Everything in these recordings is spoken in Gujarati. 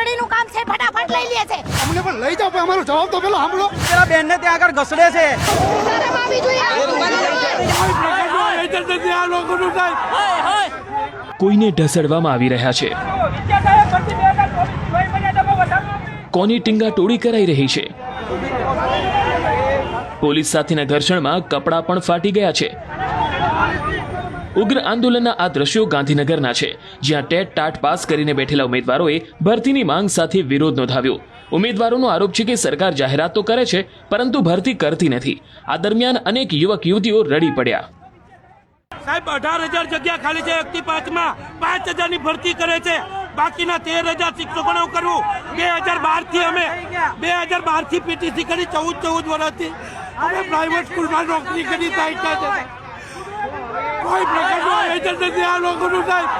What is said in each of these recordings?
ચૂંટણીનું કામ છે ફટાફટ લઈ લે છે. અમને પણ લઈ જાઓ પણ અમારો જવાબ તો પેલો સાંભળો. પેલા બેનને ત્યાં આગળ ઘસડે છે. જોઈએ. કોઈને ઢસડવામાં આવી રહ્યા છે. કોની ટીંગા ટોળી કરાઈ રહી છે? પોલીસ સાથેના ઘર્ષણમાં કપડાં પણ ફાટી ગયા છે. ઉગ્ર આંદોલનના આ દ્રશ્યો ગાંધીનગરના છે, જ્યાં ટેટ ટાટ પાસ કરીને બેઠેલા ઉમેદવારોએ ભરતીની માંગ સાથે વિરોધ નોંધાવ્યો. ઉમેદવારોનો આરોપ છે કે સરકાર જાહેરાત તો કરે છે, પરંતુ ભરતી કરતી નથી. આ દરમિયાન અનેક યુવક યુવતીઓ રડી પડ્યા. સાહેબ, અઢાર હજાર જગ્યા ખાલી છે, એકથી પાંચમાં. પાંચ હજારની ભરતી કરે છે. બાકીના તેર હજાર શિક્ષકોને કરવું બે હજાર બારથી અમે, બે હજાર બારથી પીટીસી કરી ચૌદ ચૌદ વર્ષથી. અમે પ્રાઇવેટ સ્કૂલમાં નોકરી કરી સાઈડ કોઈ પ્રકારનું એજન્ટ નથી આ લોકોનું સાહેબ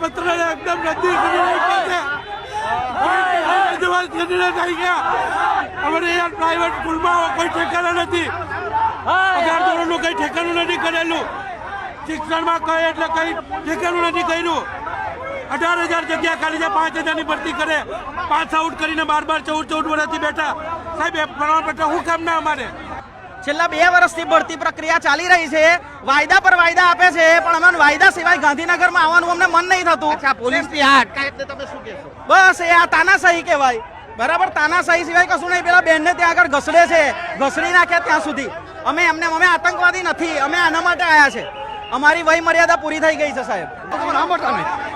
પત્ર એકદમ રદ્દી કરી નાખ્યા છે. દિવસ કરીને થઈ ગયા. અમારે યાર પ્રાઇવેટ સ્કૂલમાં કોઈ ઠેકાણા નથી. પગાર ધોરણનું કંઈ ઠેકાણું નથી કરેલું. શિક્ષણમાં કઈ એટલે કંઈ ઠેકાણું નથી કર્યું. અઢાર હજાર જગ્યા ખાલી છે પાંચ હજારની ભરતી કરે. પાંચ આઉટ કરીને બાર બાર ચૌદ ચૌદ વર્ષથી બેઠા. સાહેબ એ પ્રમાણપત્ર શું કામ ના અમારે? છેલ્લા બે વર્ષથી ભરતી પ્રક્રિયા ચાલી રહી છે. વાયદા પર વાયદા આપે છે પણ અમને વાયદા સિવાય ગાંધીનગરમાં આવવાનું અમને મન નહીં થતું. પોલીસની આ અટકાયતને તમે શું કહેશો? બસ એ આ તાનાશાહી કહેવાય. બરાબર તાનાશાહી સિવાય કશું નહીં. પેલા બેનને ત્યાં આગળ ઘસડે છે. ઘસડી નાખ્યા ત્યાં સુધી. અમે એમને અમે આતંકવાદી નથી. અમે આના માટે આવ્યા છે. અમારી વય મર્યાદા પૂરી થઈ ગઈ છે સાહેબ.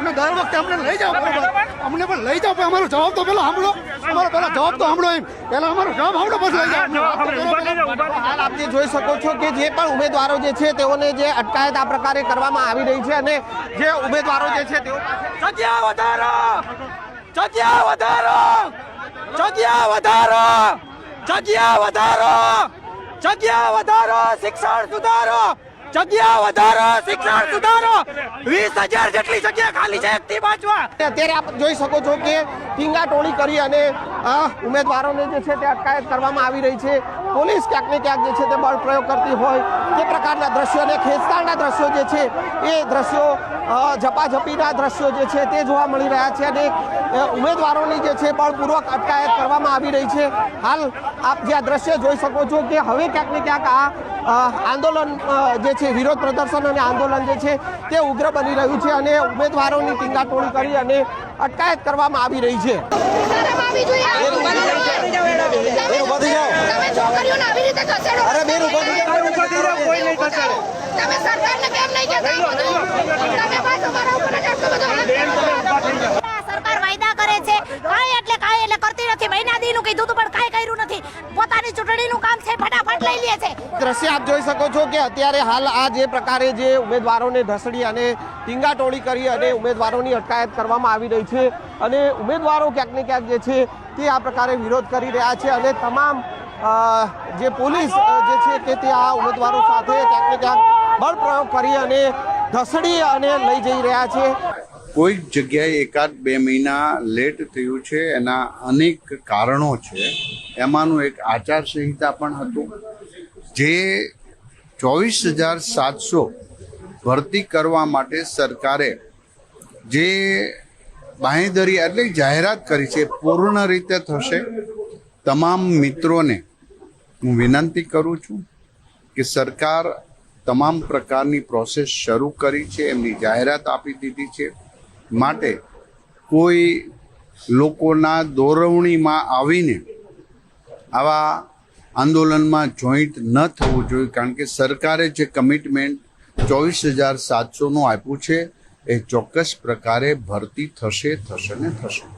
અને દર વખતે અમને લઈ જાઓ અમને પણ લઈ જાઓ પણ અમારો જવાબ તો પેલો સાંભળો. અમારો પેલા જવાબ તો સાંભળો એમ. પેલા અમારો જવાબ સાંભળો પછી લઈ જાઓ. હાલ આપ જે જોઈ શકો છો કે જે પણ ઉમેદવારો જે છે તેઓને જે અટકાયત આ પ્રકારે કરવામાં આવી રહી છે અને જે ઉમેદવારો જે છે તેઓ જગ્યા વધારો! જગ્યા વધારો! જગ્યા વધારો! જગ્યા વધારો! જગ્યા વધારો! શિક્ષણ સુધારો! જગ્યા વધારો, શિક્ષણ સુધારો. વીસ હજાર જેટલી જગ્યા ખાલી છે એકથી પાંચમાં. અત્યારે આપ જોઈ શકો છો કે ટીંગા ટોળી કરી અને ઉમેદવારોને જે છે તે અટકાયત કરવામાં આવી રહી છે. પોલીસ ક્યાંક ને ક્યાંક જે છે તે બળ પ્રયોગ કરતી હોય. તે પ્રકારના દ્રશ્યો અને ખેંચતાણના દ્રશ્યો જે છે, એ દ્રશ્યો ઝપાઝપીના દ્રશ્યો જે છે તે જોવા મળી રહ્યા છે અને ઉમેદવારોની જે છે બળપૂર્વક અટકાયત કરવામાં આવી રહી છે. હાલ આપ જે આ દ્રશ્ય જોઈ શકો છો કે હવે ક્યાંક ને ક્યાંક આ આંદોલન જે છે વિરોધ પ્રદર્શન અને આંદોલન જે છે તે ઉગ્ર બની રહ્યું છે અને ઉમેદવારોની ટીંગાટોળી કરી અને અટકાયત કરવામાં આવી રહી છે. અરે બેન ઊભા થઈ જાઓ? કોઈ નહીં રીતે તમે સરકારને કેમ નહીં કહેતા આ બધું? તમે પાછું મારા ઉપર જ આટલો બધો હાથ ઉઠાવો. સરકાર વાયદા કરે છે કાંઈ એટલે કાંઈ એટલે કરતી નથી મહિના દીનું કીધું તું પણ કાંઈ કર્યું નથી પોતાની ચૂંટણીનું કામ છે ફટાફટ લઈ લે છે દ્રશ્ય આપ જોઈ શકો છો કે અત્યારે હાલ આ જે પ્રકારે જે ઉમેદવારોને ઢસડી અને ટીંગાટોળી કરી અને ઉમેદવારોની અટકાયત કરવામાં આવી રહી છે અને ઉમેદવારો ક્યાંક ને ક્યાંક જે છે તે આ પ્રકારે વિરોધ કરી રહ્યા છે અને તમામ જે પોલીસ જે છે કે તે આ ઉમેદવારો સાથે ક્યાંક ને ક્યાંક બળપ્રયોગ કરી અને ઢસડી અને લઈ જઈ રહ્યા છે. કોઈક જગ્યાએ એકાદ બે મહિના લેટ થયું છે એના અનેક કારણો છે. એમાંનું એક આચારસંહિતા પણ હતું. જે ચોવીસ હજાર સાતસો ભરતી કરવા માટે સરકારે જે બાંહેધરી એટલે જાહેરાત કરી છે પૂર્ણ રીતે થશે. તમામ મિત્રોને હું વિનંતી કરું છું કે સરકાર તમામ પ્રકારની પ્રોસેસ શરૂ કરી છે, એમની જાહેરાત આપી દીધી છે. માટે કોઈ લોકોના દોરવણીમાં આવીને આવા આંદોલનમાં જોઈન્ટ ન થવું જોઈએ કારણ કે સરકારે જે કમિટમેન્ટ ચોવીસ હજાર સાતસોનું આપ્યું છે, એ ચોક્કસ પ્રકારે ભરતી થશે થશે ને થશે.